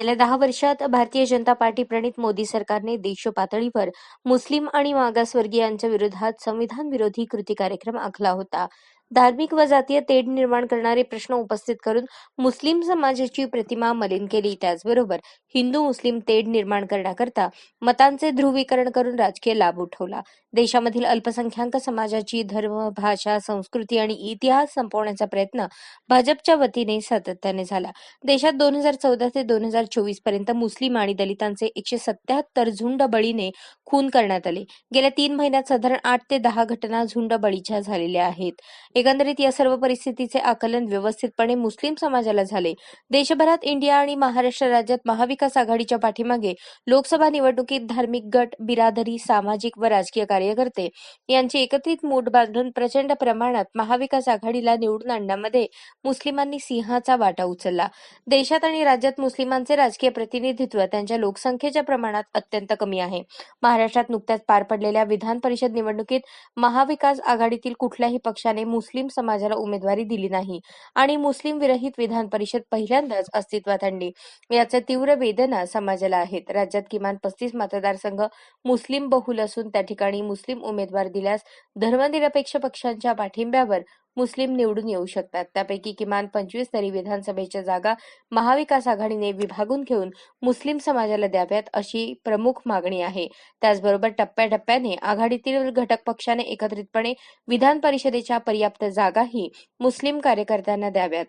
गेल्या दहा वर्षात भारतीय जनता पार्टी प्रणित मोदी सरकारने देश पातळीवर मुस्लिम आणि मागासवर्गीयांच्या विरोधात संविधान विरोधी कृती कार्यक्रम आखला होता. धार्मिक व जातीय तेढ निर्माण करणारे प्रश्न उपस्थित करून मुस्लिम समाजाची प्रतिमा मलिन केली. त्याचबरोबर हिंदू मुस्लिम तेढ निर्माण करण्याकरता मतांचे ध्रुवीकरण करून राजकीय लाभ उठवला. देशामधील अल्पसंख्याक समाजाची धर्म भाषा संस्कृती आणि इतिहास संपवण्याचा प्रयत्न भाजपच्या वतीने सातत्याने झाला. देशात दोन हजार चौदा ते दोन हजार चोवीसपर्यंत मुस्लिम आणि दलितांचे एकशे सत्याहत्तर झुंड बळीने खून करण्यात आले. गेल्या तीन महिन्यात साधारण आठ ते दहा घटना झुंड बळीच्या झालेल्या आहेत. एकंदरीत या सर्व परिस्थितीचे आकलन व्यवस्थितपणे मुस्लिम समाजाला झाले. देशभरात इंडिया आणि महाराष्ट्र राज्यात महाविकास आघाडीच्या पाठीमागे लोकसभा निवडणुकीत धार्मिक गट बिरादरी सामाजिक व राजकीय कार्यकर्ते यांची एकत्रित मूठ बांधून प्रचंड प्रमाणात महाविकास आघाडीला निवडून आणण्यामध्ये मुस्लिमांनी सिंहाचा वाटा उचलला. देशात आणि राज्यात मुस्लिमांचे राजकीय प्रतिनिधित्व त्यांच्या लोकसंख्येच्या प्रमाणात अत्यंत कमी आहे. महाराष्ट्रात नुकत्याच पार पडलेल्या विधान परिषद निवडणुकीत महाविकास आघाडीतील कुठल्याही पक्षाने मुस्लिम समाजाला उमेदवारी दिली नाही आणि मुस्लिम विरहित विधान परिषद पहिल्यांदाच अस्तित्वात आणली. याच्या तीव्र वेदना समाजाला आहेत. राज्यात किमान पस्तीस मतदारसंघ मुस्लिम बहुल असून त्या ठिकाणी मुस्लिम उमेदवार दिल्यास धर्मनिरपेक्ष पक्षांच्या पाठिंब्यावर मुस्लिम निवडून येऊ शकतात. त्यापैकी किमान पंचवीस तरी विधानसभेच्या जागा महाविकास आघाडीने विभागून घेऊन मुस्लिम समाजाला द्याव्यात अशी प्रमुख मागणी आहे. त्याचबरोबर टप्प्याटप्प्याने आघाडीतील घटक पक्षाने एकत्रितपणे विधान परिषदेच्या पर्याप्त जागाही मुस्लिम कार्यकर्त्यांना द्याव्यात.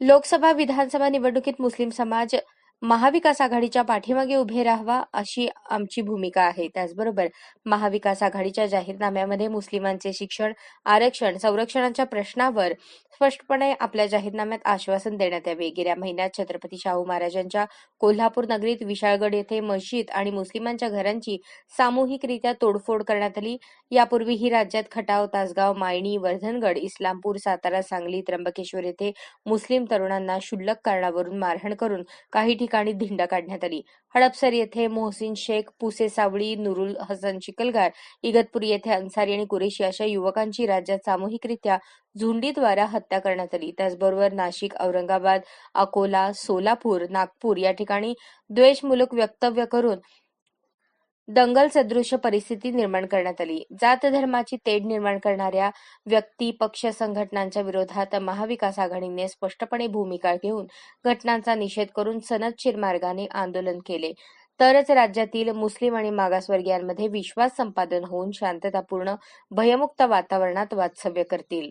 लोकसभा विधानसभा निवडणुकीत मुस्लिम समाज महाविकास आघाडीच्या पाठीमागे उभे राहावा अशी आमची भूमिका आहे. त्याचबरोबर महाविकास आघाडीच्या जाहीरनाम्यामध्ये मुस्लिमांचे शिक्षण आरक्षण संरक्षणाच्या प्रश्नावर स्पष्टपणे आपल्या जाहीरनाम्यात आश्वासन देण्यात यावे. गेल्या महिन्यात छत्रपती शाहू महाराजांच्या कोल्हापूर नगरीत विशाळगड येथे मशीद आणि मुस्लिमांच्या घरांची सामूहिकरित्या तोडफोड करण्यात आली. यापूर्वीही राज्यात खटाव तासगाव मायणी वर्धनगड इस्लामपूर सातारा सांगली त्र्यंबकेश्वर येथे मुस्लिम तरुणांना क्षुल्लक कारणावरून मारहाण करून काही ठिकाणी धिंड काढण्यात आली. हडपसर येथे मोहसिन शेख पुसे सावळी नुरुल हसन चिकलगार इगतपुरी येथे अन्सारी आणि कुरेशी अशा युवकांची राज्यात सामूहिकरित्या झुंडीद्वारा हत्या करण्यात आली. त्याचबरोबर नाशिक औरंगाबाद अकोला सोलापूर नागपूर या ठिकाणी द्वेषमूलक वक्तव्य करून दंगल सदृश परिस्थिती निर्माण करण्यात आली. जात धर्माची तेढ निर्माण करणाऱ्या व्यक्ती पक्ष संघटनांच्या विरोधात महाविकास आघाडीने स्पष्टपणे भूमिका घेऊन घटनांचा निषेध करून सनदशीर मार्गाने आंदोलन केले. तरच राज्यातील मुस्लिम आणि मागासवर्गीयांमध्ये विश्वास संपादन होऊन शांततापूर्ण भयमुक्त वातावरणात वास्तव्य करतील.